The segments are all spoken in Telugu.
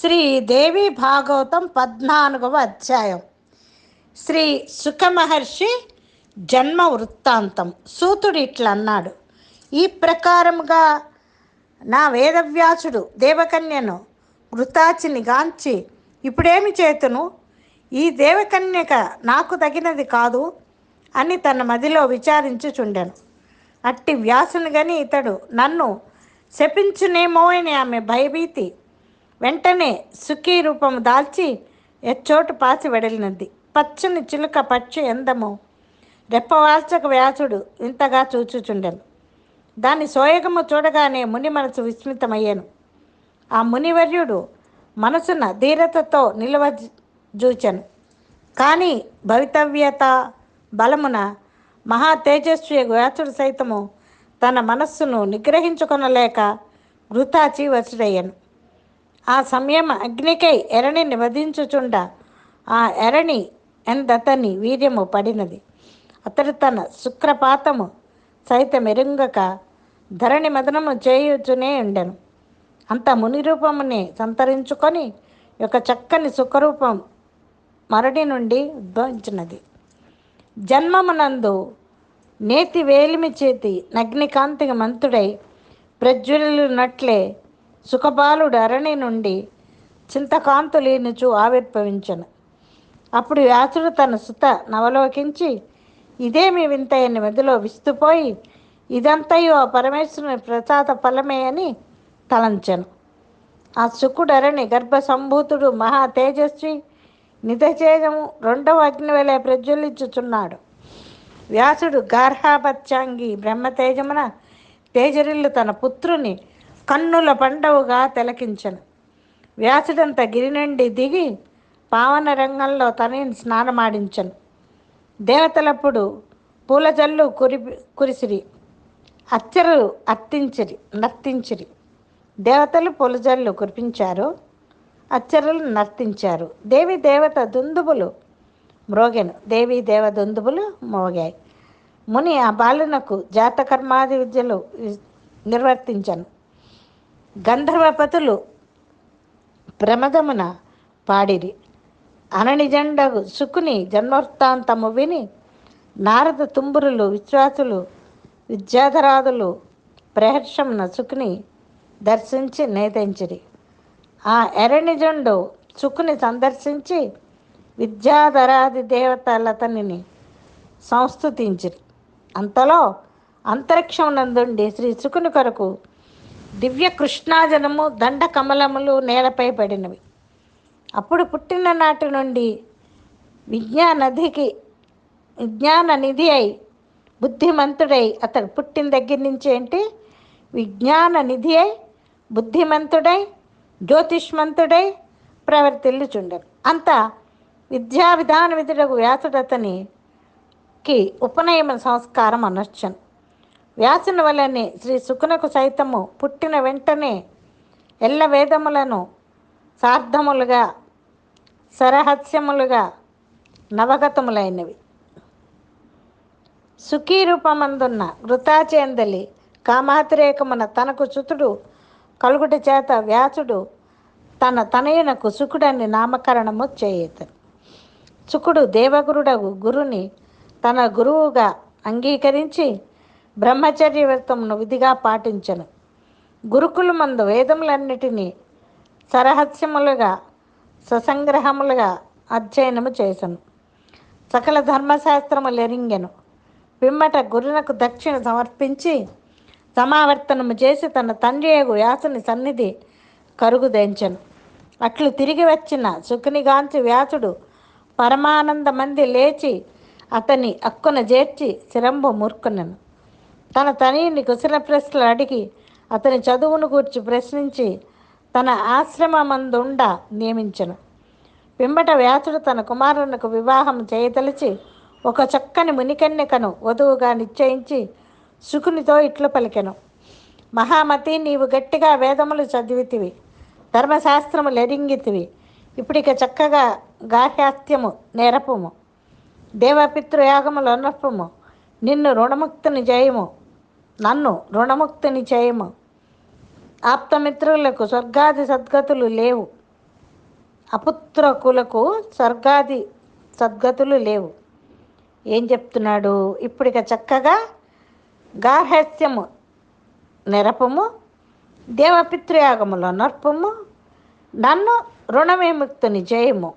శ్రీ దేవి భాగవతం పద్నాలుగవ అధ్యాయం. శ్రీ సుఖమహర్షి జన్మ వృత్తాంతం. సూతుడు ఇట్లా అన్నాడు ఈ ప్రకారముగా నా వేదవ్యాసుడు దేవకన్యను వృతాచిని గాంచి ఇప్పుడేమి చేతును? ఈ దేవకన్యక నాకు తగినది కాదు అని తన మదిలో విచారించుచుండెను. అట్టి వ్యాసునిగని ఇతడు నన్ను శపించునేమో అని ఆమె భయభీతి వెంటనే సుఖీ రూపము దాల్చి ఎచ్చోటు పాసి వెడలినది. పచ్చని చిలుక పక్షి ఎందము రెప్పవాల్చక వ్యాసుడు ఇంతగా చూచుచుండెను. దాని సోయగము చూడగానే ముని మనసు విస్మితమయ్యాను. ఆ మునివర్యుడు మనసున ధీరతతో నిలవ చూచాను కానీ భవితవ్యత బలమున మహా తేజస్వి వ్యాసుడు సైతము తన మనస్సును నిగ్రహించుకొనలేక వృతాచి వసుడయ్యను ఆ సమయం అగ్నికై ఎరణిని వధించుచుండ ఆ ఎరణి ఎందతని వీర్యము పడినది. అతడు తన శుక్రపాతము సైతం ఎరుంగక ధరణి మదనము చేయుచునే ఉండెను. అంత ముని రూపముని సంతరించుకొని ఒక చక్కని సుఖరూపం మరడి నుండి ఉద్భవించినది. జన్మమునందు నేతి వేలిమి చేతి అగ్నికాంతికి మంతుడై ప్రజ్వలునట్లే సుఖబాలుడు అరణి నుండి చింతకాంతు లేనిచు ఆవిర్భవించను. అప్పుడు వ్యాసుడు తన సుత నవలోకించి ఇదేమి వింతయని మదిలో విస్తుపోయి ఇదంతయో పరమేశ్వరుని ప్రసాద ఫలమే అని తలంచెను. ఆ శుకుడరణి గర్భ సంభూతుడు మహా తేజస్వి నిధచేజము రెండవ అగ్నివేళ ప్రజ్వలించుచున్నాడు. వ్యాసుడు గార్హాపత్యాంగి బ్రహ్మతేజమున తేజరిల్లు తన పుత్రుని కన్నుల పండవుగా తిలకించను. వ్యాసుడంత గిరి నుండి దిగి పావన రంగంలో తనని స్నానమాడించను. దేవతలప్పుడు పూలజల్లు కురి కురిసిరి అచ్చరు అర్తించిరి నర్తించిరి. దేవతలు పూల జల్లు కురిపించారు అచ్చరులు నర్తించారు. దేవి దేవత దుందుబులు మ్రోగెను. దేవి దేవ దుందుబులు మోగాయి ముని ఆ బాలునకు జాతకర్మాది విద్యలు నిర్వర్తించను. గంధర్వపతులు ప్రమదమున పాడిరి. అననిజండగు సుకుని జన్మవృత్తాంతము విని నారద తుంబురులు విశ్వాసులు విద్యాధరాదులు ప్రహర్షమున సుకుని దర్శించి నేతించిరి. ఆ ఎరణిజండు సుకుని సందర్శించి విద్యాధరాది దేవతలతనిని సంస్థుతించిరి. అంతలో అంతరిక్షం నందుండి శ్రీ సుకుని కొరకు దివ్య కృష్ణాజనము దండ కమలములు నేలపై పడినవి. అప్పుడు పుట్టిన నాటి నుండి విజ్ఞానధికి విజ్ఞాన నిధి అయి బుద్ధిమంతుడై అతడు పుట్టిన దగ్గర నుంచి ఏంటి? విజ్ఞాన నిధి అయి బుద్ధిమంతుడై జ్యోతిష్మంతుడై ప్రవర్తిల్లుచుండరు అంత విద్యా విధాన విధులకు వ్యాసుడు అతనికి ఉపనయన సంస్కారం అనొచ్చను. వ్యాసుని వలనే శ్రీ సుకునకు సైతము పుట్టిన వెంటనే ఎల్ల వేదములను సార్థములుగా సరహస్యములుగా నవగతములైనవి. సుఖీ రూపమందున్న వృతాచేందలి కామాతిరేకమున తనకు సుతుడు కలుగుట చేత వ్యాసుడు తన తనయునకు సుకుడని నామకరణము చేయతను. సుకుడు దేవగురుడగు గురుని తన గురువుగా అంగీకరించి బ్రహ్మచర్య వ్రతమును విధిగా పాటించను. గురుకులమందు వేదములన్నిటినీ సరహస్యములుగా ససంగ్రహములుగా అధ్యయనము చేసను. సకల ధర్మశాస్త్రములు ఎరింగెను పిమ్మట గురునకు దక్షిణ సమర్పించి సమావర్తనము చేసి తన తండ్రి వ్యాసుని సన్నిధి కరుగుదెంచెను. అట్లు తిరిగి వచ్చిన సుఖనిగాంచి వ్యాసుడు పరమానంద మంది లేచి అతని అక్కున చేర్చి శిరంబు మూర్కొనెను. తన తనయుని కుశల ప్రశ్నలు అడిగి అతని చదువును గూర్చి ప్రశ్నించి తన ఆశ్రమమందుండ నియమించను. పిమ్మట వ్యాసుడు తన కుమారునికి వివాహం చేయదలిచి ఒక చక్కని మునికన్యకను వధువుగా నిశ్చయించి శుకునితో ఇట్లు పలికెను. మహామతి నీవు గట్టిగా వేదములు చదివితివి ధర్మశాస్త్రము లెరింగితివి ఇప్పుడిక చక్కగా గాహ్యాస్త్యము నేరపము దేవపితృయాగములు అనర్పము నిన్ను రుణముక్తిని జయము నన్ను రుణముక్తిని చేయము ఆప్తమిత్రులకు స్వర్గాది సద్గతులు లేవు. అపుత్రకులకు స్వర్గాది సద్గతులు లేవు. ఏం చెప్తున్నాడు? ఇప్పుడిక చక్కగా గార్హస్యము నిరపము దేవపితృయాగములో నర్పము నన్ను రుణవిముక్తుని చేయము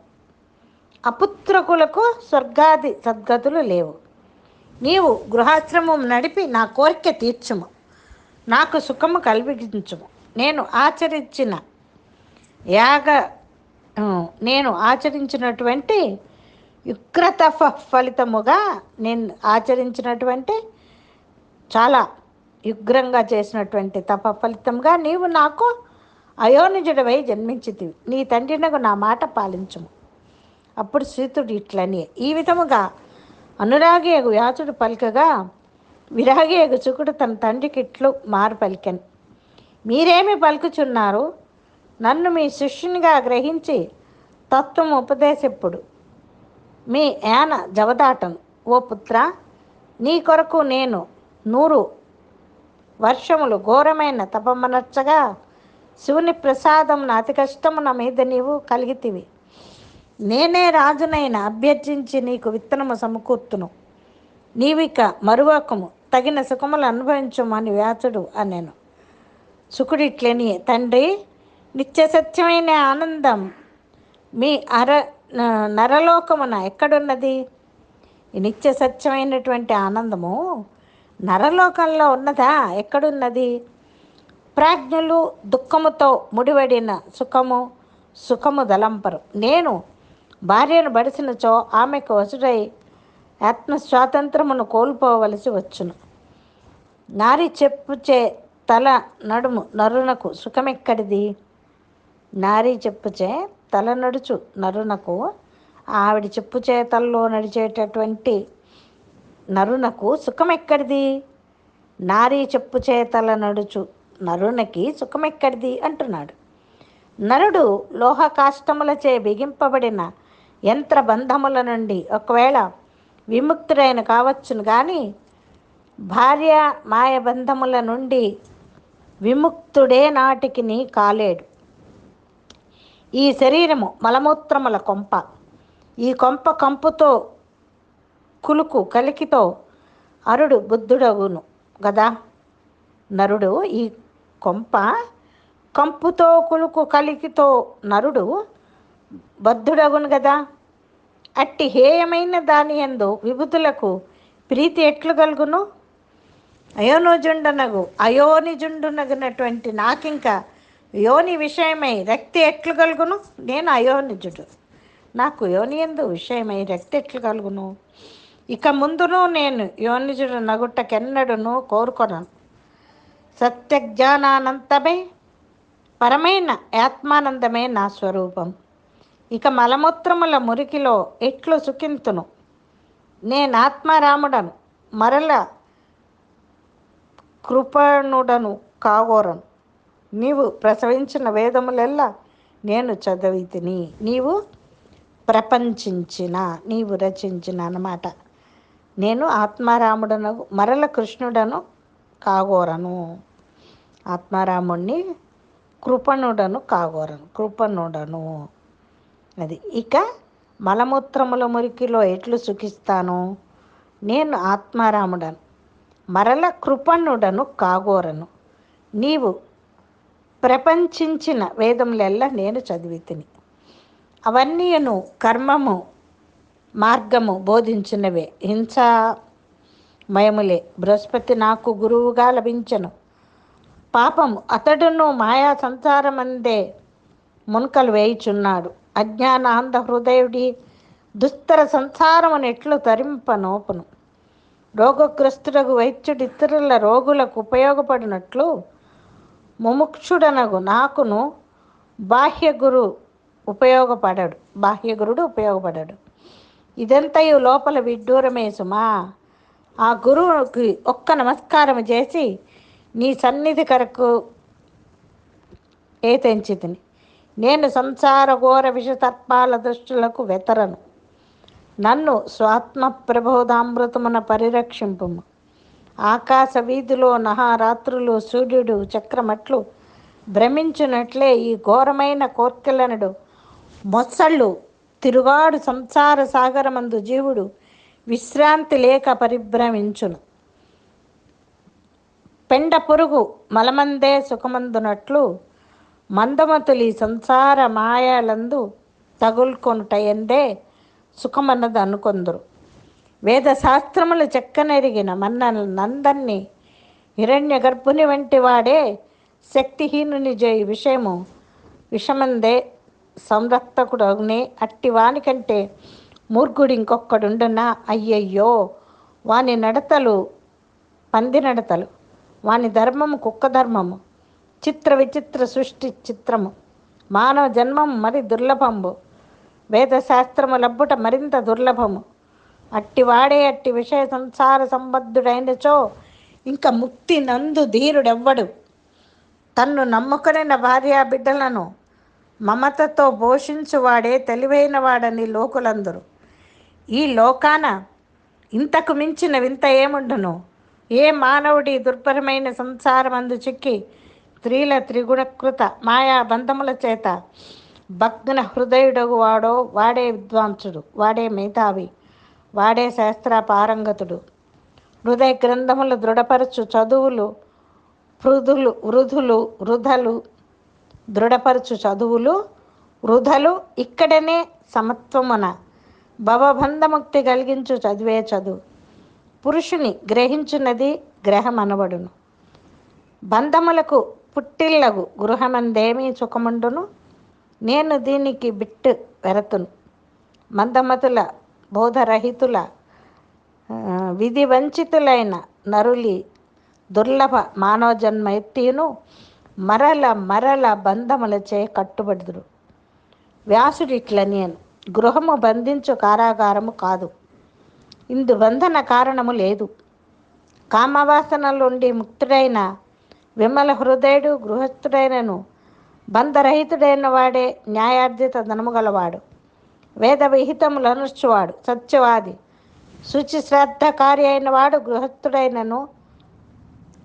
అపుత్రకులకు స్వర్గాది సద్గతులు లేవు. నీవు గృహాశ్రమం నడిపి నా కోరిక తీర్చుము. నాకు సుఖము కలిగించుము. నేను ఆచరించిన యాగ నేను ఆచరించినటువంటి యుక్రత ఫలితముగా నేను ఆచరించినటువంటి చాలా యుగ్రంగా చేసినటువంటి తప ఫలితంగా నీవు నాకు అయోనిజుడవై జన్మించితివి. నీ తండ్రినకు నా మాట పాలించుము. అప్పుడు సీతుడు ఇట్లని ఈ విధముగా అనురాగియగు యాచుడు పలికగా విరాగియగు చుకుడు తన తండ్రికి ఇట్లు మారు పలికెను. మీరేమి పలుకుచున్నారు? నన్ను మీ శిష్యునిగా గ్రహించి తత్వం ఉపదేశప్పుడు మీ యాన జవదాటను. ఓ పుత్ర నీ కొరకు నేను నూరు వర్షములు ఘోరమైన తపమనర్చగా శివుని ప్రసాదం అతి కష్టము నా మీద నీవు కలిగితివి. నేనే రాజునైన అభ్యర్థించి నీకు విత్తనము సమకూర్తును. నీవిక మరువకము తగిన సుఖములు అనుభవించమని వ్యాసుడు అనేను. సుకుడిట్లని తండ్రి నిత్య సత్యమైన ఆనందం మీ అర నరలోకమున ఎక్కడున్నది? ఈ నిత్య సత్యమైనటువంటి ఆనందము నరలోకంలో ఉన్నదా? ఎక్కడున్నది? ప్రాజ్ఞులు దుఃఖముతో ముడివడిన సుఖము సుఖము దలంపరు నేను భార్యను బడిసినచో ఆమెకు వసుడై ఆత్మస్వాతంత్రమును కోల్పోవలసి వచ్చును. నారి చెప్పుచే తల నడుము నరునకు సుఖమెక్కడిది? నారీ చెప్పుచే తల నడుచు నరునకు ఆవిడ చెప్పు చేతల్లో నడిచేటటువంటి నరునకు సుఖమెక్కడిది? నారీ చెప్పు చేతల నడుచు నరునకి సుఖమెక్కడిది అంటున్నాడు. నరుడు లోహ కాష్టములచే బిగింపబడిన యంత్ర బంధముల నుండి ఒకవేళ విముక్తుడైన కావచ్చును కానీ భార్య మాయ బంధముల నుండి విముక్తుడే నాటికి నీ కాలేడు. ఈ శరీరము మలమూత్రముల కొంప. ఈ కొంప కంపుతో కులుకు కలికితో అరుడు బుద్ధుడవును గదా? నరుడు ఈ కొంప కంపుతో కులుకు కలికితో నరుడు బద్ధుడగును కదా అట్టి హేయమైన దాని యందు విభుతులకు ప్రీతి ఎట్లు కలుగును అయోనోజుండనగు అయోనిజుండునగినటువంటి నాకింక యోని విషయమై రక్తి ఎట్లు కలుగును నేను అయోనిజుడు. నాకు యోని ఎందు విషయమై రక్తి ఎట్లు కలుగును ఇక ముందును నేను యోనిజుడు నగుట్టకెన్నడును కోరుకొనను. సత్యజ్ఞానానంతమే పరమైన ఆత్మానందమే నా స్వరూపం. ఇక మలమూత్రముల మురికిలో ఎట్లు సుఖింతును? నేను ఆత్మారాముడను మరల కృపణుడను కాగోరను. నీవు ప్రసవించిన వేదములెల్లా నేను చదివి తిని నీవు ప్రపంచించిన నీవు రచించిన అన్నమాట. నేను ఆత్మారాముడను మరల కృష్ణుడను కాగోరను. ఆత్మారాముణ్ణి కృపణుడను కాగోరను కృపణుడను. అది ఇక మలమూత్రముల మురికిలో ఎట్లు సుఖిస్తాను? నేను ఆత్మారాముడను. మరల కృపణుడను కాగోరను. నీవు ప్రపంచించిన వేదములెల్లా నేను చదివి తిని అవన్నీను కర్మము మార్గము బోధించినవే. హింసామయములే. బృహస్పతి నాకు గురువుగా లభించను. పాపము అతడును మాయా సంసారమందే మునకలు వేయుచున్నాడు. అజ్ఞానాంధ హృదయుడి దుస్తర సంసారమును ఎట్లు తరింపనోపును. రోగగ్రస్తుడకు వైద్యుడు ఇతరుల రోగులకు ఉపయోగపడినట్లు ముముక్షుడనగు నాకును బాహ్య గురు బాహ్యగురుడు బాహ్య గురుడు ఇదంతయు లోపల విడ్డూరమే సుమా. ఆ గురువుకి ఒక్క నమస్కారం చేసి నీ సన్నిధి కొరకు ఏ తెంచితిని? నేను సంసార ఘోర విషతర్పాల దృష్టులకు వెతరను. నన్ను స్వాత్మ ప్రబోధామృతమున పరిరక్షింపుము. ఆకాశ వీధిలో నహారాత్రులు సూర్యుడు చక్రమట్లు భ్రమించునట్లే ఈ ఘోరమైన కోర్కెలనడు. మొసళ్ళు తిరుగాడు సంసార సాగరమందు జీవుడు విశ్రాంతి లేక పరిభ్రమించును. పెండ పురుగు మలమందే సుఖమందునట్లు మందమతులి సంసార మాయాలందు తగులుకొనుట ఎందే సుఖమన్నది అనుకొందురు. వేద శాస్త్రములు చెక్కనెరిగిన మన్న నందన్ని హిరణ్య గర్భుని వంటి వాడే శక్తిహీనుని జయ విషయము విషమందే సంరక్తకుడగునే అట్టి వాని కంటే మూర్ఖుడు ఇంకొక్కడుండునా అయ్యయ్యో! వాని నడతలు పంది నడతలు. వాని ధర్మము కుక్క ధర్మము. చిత్ర విచిత్ర సృష్టి చిత్రము. మానవ జన్మం మరి దుర్లభంబు. వేదశాస్త్రము లబ్బుట మరింత దుర్లభము. అట్టి వాడే అట్టి విషయ సంసార సంబద్ధుడైనచో ఇంకా ముక్తి నందు ధీరుడెవ్వడు. తన్ను నమ్ముకునిన భార్యా బిడ్డలను మమతతో పోషించువాడే తెలివైన వాడని లోకులందరూ. ఈ లోకాన ఇంతకు మించిన వింత ఏముండును? ఏ మానవుడి దుర్భరమైన సంసారమందు చిక్కి స్త్రీల త్రిగుణకృత మాయా బంధముల చేత. భగ్న హృదయుడగు వాడో వాడే విద్వాంసుడు వాడే మేధావి వాడే శాస్త్ర పారంగతుడు హృదయ గ్రంథములు దృఢపరచు చదువులు వృధులు వృధులు వృధలు దృఢపరచు చదువులు వృధలు ఇక్కడనే సమత్వమున. భవబంధముక్తి కలిగించు చదివే చదువు. పురుషుని గ్రహించున్నది గ్రహమనబడును. బంధములకు పుట్టిల్లగు గృహమందేమీ సుఖముండును. నేను దీనికి బిట్టు వెరతును. మందమతుల బోధరహితుల విధి వంచితులైన నరులి దుర్లభ మానవ జన్మ ఎత్తిను మరల మరల బంధములచే కట్టుబడుదురు. వ్యాసుడిట్ల నేను గృహము బంధించు కారాగారము కాదు. ఇందు బంధన కారణము లేదు. కామవాసనలుండి ముక్తుడైన విమల హృదయుడు గృహస్థుడైనను బంధరహితుడైన వాడే న్యాయార్జిత ధనము గలవాడు. వేద విహితములు అనుష్చువాడు సత్యవాది. శుచి శ్రద్ధకారి అయిన వాడు గృహస్థుడైనను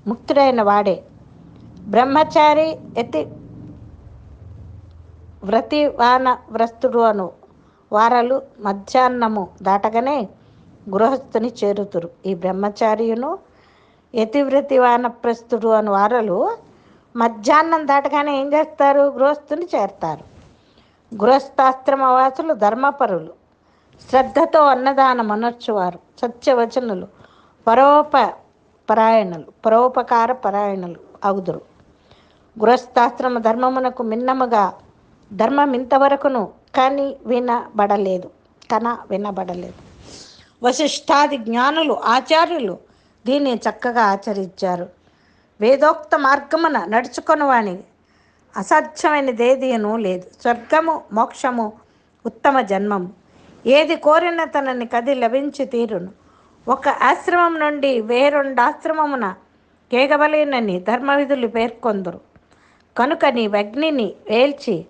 ముక్తుడైన వాడే. బ్రహ్మచారి ఎతి వ్రతివాన వ్రస్తుడు అను వారలు మధ్యాహ్నము దాటగానే గృహస్థుని చేరుతురు. ఈ బ్రహ్మచారియును యతివ్రతి వానప్రస్తుడు అని వారలు మధ్యాహ్నం దాటగానే ఏం చేస్తారు? గృహస్థుని చేరతారు. గృహస్థాశ్రమ వాసులు ధర్మపరులు. శ్రద్ధతో అన్నదానం అనర్చువారు సత్యవచనులు. పరోప పరాయణులు పరోపకార పరాయణులు అగుదురు గృహస్థాశ్రమ ధర్మమునకు మిన్నముగా ధర్మం ఇంతవరకును కానీ వినబడలేదు. కన వినబడలేదు. వశిష్ఠాది జ్ఞానులు ఆచార్యులు దీన్ని చక్కగా ఆచరించారు. వేదోక్త మార్గమున నడుచుకొని వాని అసాధ్యమైనదేదియను లేదు. స్వర్గము మోక్షము ఉత్తమ జన్మము ఏది కోరిన తనని కది లభించి తీరును. ఒక ఆశ్రమం నుండి వేరొండాశ్రమమున కేగవలేనని ధర్మవిధులు పేర్కొందరు. కనుక నీ అగ్నిని వేల్చి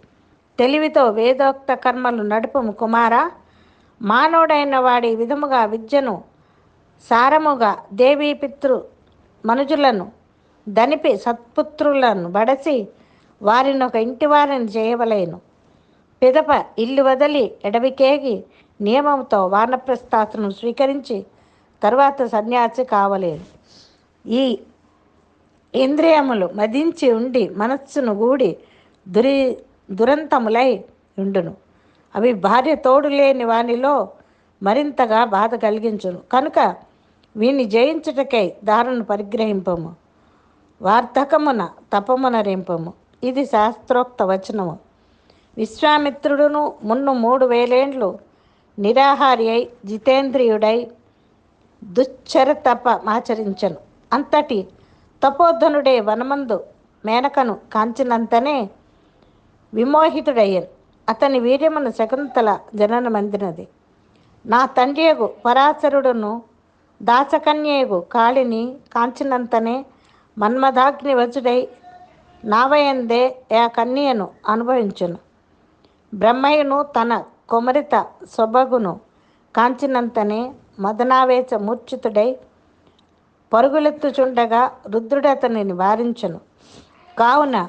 తెలివితో వేదోక్త కర్మలు నడుపుము కుమారా. మానవుడైన వాడి విధముగా విద్యను సారముగా దేవీ పితృ మనుజులను దనిపి సత్పుత్రులను బడసి వారిని ఒక ఇంటి వారిని చేయవలేను. పిదప ఇల్లు వదిలి ఎడవికేగి నియమంతో వానప్రస్థాతను స్వీకరించి తరువాత సన్యాసి కావలేదు ఈ ఇంద్రియములు మదించి ఉండి మనస్సును గూడి దురి దురంతములై ఉండును. అవి భార్య తోడు లేని వానిలో మరింతగా బాధ కలిగించును. కనుక వీని జయించుటకై దారును పరిగ్రహింపము. వార్ధకమున తపమున రింపము. ఇది శాస్త్రోక్త వచనము. విశ్వామిత్రుడును మున్ను మూడు వేలేండ్లు నిరాహారి అయి జితేంద్రియుడై దుశ్చర తపమాచరించను అంతటి తపోధనుడే వనమందు మేనకను కాంచినంతనే విమోహితుడయ్యను. అతని వీర్యమును శకుంతల జననమందినది. నా తండ్రియగు పరాశరుడును దాసకన్యయగు కాళిని కాంచినంతనే మన్మదాగ్ని వజుడై నావయందే ఆ కన్యను అనుభవించును. బ్రహ్మయ్యను తన కొమరిత సొబగును కాంచినంతనే మదనావేశ మూర్ఛితుడై పరుగులెత్తుచుండగా రుద్రుడతని అతనిని వారించను. కావున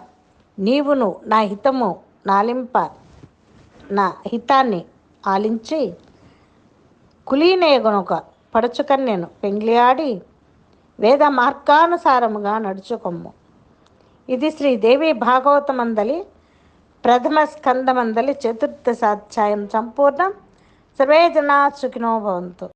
నీవును నా హితము నాలింప నా హితాన్ని ఆలించి కులీనేగునొక పడుచుకన్యను పెంగ్లియాడి వేద మార్గానుసారముగా నడుచుకొమ్ము. ఇది శ్రీదేవి భాగవతమందలి ప్రథమ స్కందమందలి చతుర్థ సాధ్యాయం సంపూర్ణం. సర్వే జనా సుఖినో భవంతు.